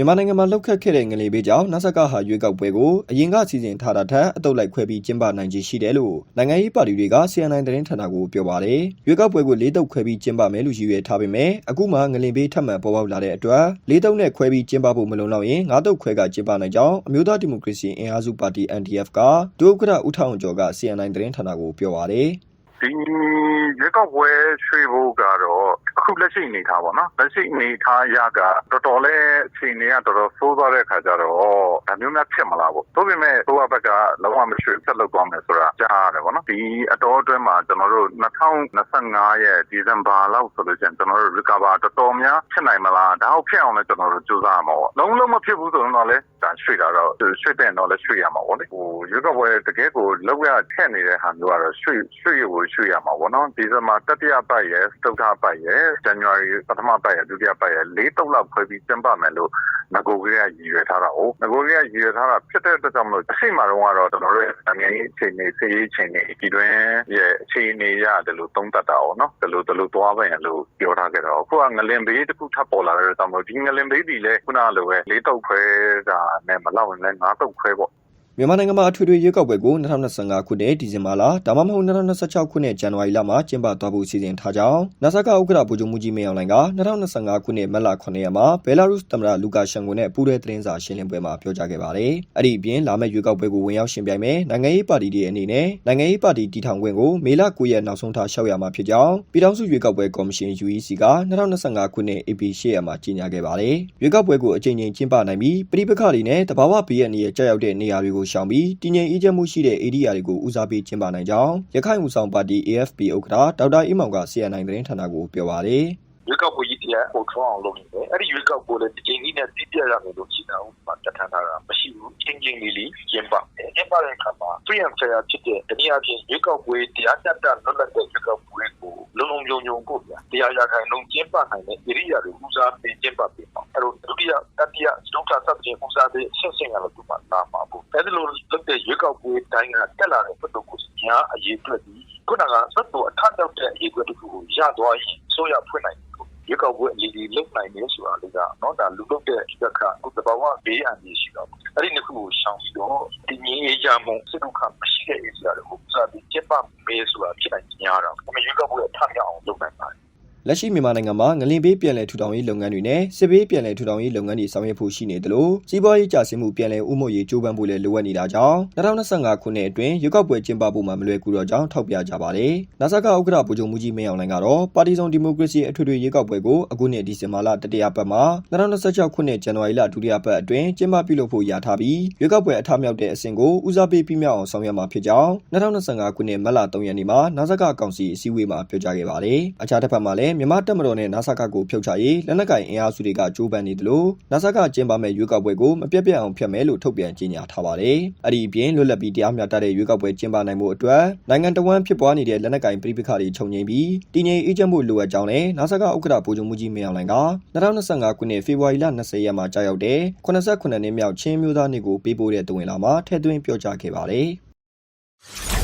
မြန်မာနိုင်ငံမှာလှုပ်ခတ်ခဲ့တဲ့ငလျင်ပေးကြောင့်နစကဟာရွေးကောက်ပွဲကိုအရင်ကစီစဉ်ထားတာထက်အတုပ်လိုက်ခွဲပြီးကျင်းပနိုင်ခြေရှိတယ်လို့နိုင်ငံရေးပါတီတွေက CNN သတင်းဌာနကိုပြောပါတယ်။ရွေးကောက်ပွဲကိုလေးတုပ်ခွဲပြီးကျင်းပမယ်လို့ရည်ရွယ်ထားပေမဲ့အခုမှငလျင်ပေးထပ်မံပေါ်ပေါက်လာတဲ့အတွက်လေးတုပ်နဲ့ခွဲပြီးကျင်းပဖို့မလုံလောက်ရင်ငါးတုပ်ခွဲကကျင်းပနိုင်ကြောင်းအမျိုးသားဒီမိုကရေစီအင်အားစုပါတီ NDF ကဒုဥက္ကဋ္ဌဦးထောင်ကျော်က CNN သတင်းဌာနကိုပြောပါတယ်။ဒီရွေးကောက်ပွဲရွှေ့ဖို့ကတော့ အခုလက်ရှိအနေထားပေါ့နော်လက်ရှိအနေထားရကတော်တော်လေးအချိန်တွေကတော်တော်ဆိုးသွားတဲ့ခါကျတော့ဒါမျိုးများဖြစ်မလားပေါ့သို့ပေမဲ့ဘိုးဘက်ကလုံးဝမရွှေ့ဆက်လုပ်သွားမယ်ဆိုတာကြားရတယ်ပေါ့နော်ဒီအတော်အတွင်းမှာကျွန်တော်တို့2025ရဲ့ဒီဇင်ဘာလောက်ဆိုလို့ရှိရင်ကျွန်တော်တို့ recover တော်တော်များဖြစ်နိုင်မလားဒါဟုတ်ဖြစ်အောင်လည်းကျွန်တော်တို့စူးစမ်းရမှာပေါ့လုံးလုံးမဖြစ်ဘူးဆိုရင်တော့လည်းဒါရွှေ့တာတော့ရွှေ့တဲ့တော့လည်းရွှေ့ရမှာပေါ့လေဟိုရွေးကောက်ပွဲတကယ်ကိုလောက်ရထက်နေတဲ့ဟာမျိုးကတော့ရွှေ့ရွှေ့ရကိုရွှေ့ရမှာပေါ့နော်ဒီဇင်ဘာတတိယပတ်ရဲ့စတုထပတ်ရဲ့ဇန်နဝါရီပထမပတ်ရဲ့ဒုတိယပတ်ရဲ့၄တုပ်လောက်ခွဲပြီးကျင်းပမယ်လို့ငကိုကလေးကရည်ရွယ်ထားတာဟုတ်ငကိုကလေးကရည်ရွယ်ထားတာဖြစ်တဲ့အတွက်ကြောင့်မလို့အရှိမတော့ကတော့ကျွန်တော်တို့ရဲ့အငယ်အချိန်နေဆေးရေးအချိန်နေဒီတွင်ရဲ့အချိန်နေရတယ်လို့သုံးသပ်တာ哦နော်ဒီလိုဒီလိုသွားပါရင်လို့ပြောထားကြတော့အခုကငလင်ဘေးတစ်ခုထပ်ပေါ်လာတဲ့ကြောင့်မလို့ဒီငလင်ဘေးဒီလေခုနလိုပဲ၄တုပ်ခွဲတာနဲ့မလောက်ရင်လည်း၅တုပ်ခွဲပေါ့ မြန်မာနိုင်ငံမှာအထွေထွေရွေးကောက်ပွဲကို2025ခုနှစ်ဒီဇင်ဘာလဒါမှမဟုတ်2026ခုနှစ်ဇန်နဝါရီလမှာကျင်းပသွားဖို့စီစဉ်ထားကြောင်းနာဆာကဥက္ကဋ္ဌဗိုလ်ချုပ်မှုကြီးမင်းအောင်လှိုင်က2025ခုနှစ်မတ်လ9ရက်မှာဘဲလာရုစ်သမ္မတလူကာရှန်ကိုနဲ့ပူးတွဲသတင်းစာရှင်းလင်းပွဲမှာပြောကြားခဲ့ပါတယ်။အဲ့ဒီအပြင်လာမယ့်ရွေးကောက်ပွဲကိုဝင်ရောက်ရှင်ပြိုင်မဲ့နိုင်ငံရေးပါတီတွေအနေနဲ့နိုင်ငံရေးပါတီတည်ထောင်ခွင့်ကိုမေလ9ရက်နောက်ဆုံးထားရှောက်ရမှာဖြစ်ကြောင်းပြည်ထောင်စုရွေးကောက်ပွဲကော်မရှင် UEC က2025ခုနှစ် AP 8ရက်မှာကြေညာခဲ့ပါတယ်။ရွေးကောက်ပွဲကိုအကြိမ်ကြိမ်ကျင်းပနိုင်ပြီးပြည်ပခါတွေနဲ့တဘာဝဘေးရန်တွေကြောက်ရောက်တဲ့နေရာတွေကိုရှောင်ပြီးတည်ငြိမ်အေးချမ်းမှုရှိတဲ့ area တွေကိုဦးစားပေးကျင်းပနိုင်ကြောင်းရခိုင်ဦးဆောင်ပါတီ AFP ဥက္ကဋ္ဌဒေါက်တာအေးမောင်က CNN သတင်းဌာနကိုပြောပါတယ်။ရွေးကောက်ပွဲကြီးတရားပေါ်ထွန်းအောင်လုပ်နေတယ်အဲ့ဒီရွေးကောက်ပွဲလည်းဒီချိန်ကြီးနဲ့တည်ပြရမယ်လို့ရှိတာဟုတ်မှာတတ်ထမ်းထားတာမရှိဘူးချင်းချင်းလေးလေးကျင်းပတယ်ကျင်းပတဲ့အခါမှာ free and fair ဖြစ်တဲ့တနည်းအားဖြင့်ရွေးကောက်ပွဲတရားတတ်တတ်လွတ်လပ်တဲ့ရွေးကောက်ပွဲကိုလုံလုံခြုံခြုံကိုပြတရားရခိုင်လုံးကျင်းပနိုင်တဲ့ area တွေဦးစားပေးကျင်းပပေးပါအဲ့တော့ဒုတိယတတိယ စတုထသတ်တဲ့ဦးစားပေးဆင့်ဆင့်ကတော့ဒီမှာလာမှာပေါ့အဲ့ဒီလိုလုပ်တဲ့ရွေးကောက်ပွဲတိုင်းကတက်လာတဲ့ပတ်သက်ကိုညာအရေးအတွက်ဒီခုနကစက်တော်အထက်တော့တဲ့အရေးအတွက်တခုကိုရသွားရင်ဆိုရဖွင့်နိုင်ရွေးကောက်ပွဲအလီလီလုတ်နိုင်နေဆိုတာလေးကနော်ဒါလူလုတ်တဲ့တစ်ခါအခုတဘာဝဘေးအန္တရာယ်ရှိတော့အဲ့ဒီနှစ်ခုကိုရှောင်ပြီးတော့ဒီငင်းအေးကြမှုစစ်ဒုက္ခမရှိတဲ့အေးစရာတွေကိုစပြီးကျက်ပမေးဆိုတာဖြစ်နိုင်ညာတော့အမေရွေးကောက်ပွဲအထမြောက်အောင်လုပ်နိုင်ပါတယ် လက်ရှိမြန်မာနိုင်ငံမှာငလင်ပေးပြည်လဲထူထောင်ရေးလုပ်ငန်းတွေနဲ့စစ်ပေးပြည်လဲထူထောင်ရေးလုပ်ငန်းတွေဆောင်ရွက်ဖို့ရှိနေသလိုစီးပွားရေးကျဆင်းမှုပြည်လဲဥမှုရေးကြိုးပမ်းဖို့လည်းလိုအပ်နေတာကြောင့်2025ခုနှစ်အတွင်းရွေးကောက်ပွဲကျင်းပဖို့မှမလွယ်ကူတော့ကြောင်းထောက်ပြကြပါတယ်။နာဆာကဥက္ကဋ္ဌဗိုလ်ချုပ်မှုကြီးမင်းအောင်လှိုင်ကတော့ပါတီစုံဒီမိုကရေစီအထွေထွေရွေးကောက်ပွဲကိုအခုနှစ်ဒီဇင်ဘာလတတိယပတ်မှာ2026ခုနှစ်ဇန်နဝါရီလဒုတိယပတ်အတွင်းကျင်းပပြုလုပ်ဖို့ရထားပြီးရွေးကောက်ပွဲအထမြောက်တဲ့အဆင့်ကိုဦးစားပေးပြီးမြောက်အောင်ဆောင်ရွက်မှာဖြစ်ကြောင်း2025ခုနှစ်မတ်လ3ရက်နေ့မှာနာဆာကကောင်စီအစည်းအဝေးမှာပြောကြားခဲ့ပါတယ်။အခြားတစ်ဖက်မှာလည်းမြန်မာတပ်မတော်နဲ့နာဆာကကိုဖျောက်ချရေး လက်နက်ကင်အင်အားစုတွေက ကြိုးပမ်းနေတယ်လို့နာဆာကကျင်းပမဲ့ရွေးကောက်ပွဲကို မပြတ်ပြတ်အောင် ဖျက်မယ်လို့ ထုတ်ပြန်ကြေညာထားပါတယ်။အဲ့ဒီအပြင် လွတ်လပ်ပြီး တရားမျှတတဲ့ ရွေးကောက်ပွဲကျင်းပနိုင်မှုအတွက် နိုင်ငံတော်ဝန်ဖြစ်ပွားနေတဲ့ လက်နက်ကင်ပြည်ပခါတွေခြုံငိမ့်ပြီး တည်ငြိမ်အေးချမ်းမှုလိုအပ်ကြောင်းလည်းနာဆာကဥက္ကဋ္ဌ ဗိုလ်ချုပ်မှုကြီး မင်းအောင်လှိုင်က2025ခုနှစ် ဖေဖော်ဝါရီလ20ရက်မှာကြာရောက်တဲ့89နှစ်မြောက် ချင်းမျိုးသားနေ့ကို ပေးပို့တဲ့တဝင်လာမှာ ထည့်သွင်းပြောကြားခဲ့ပါတယ်။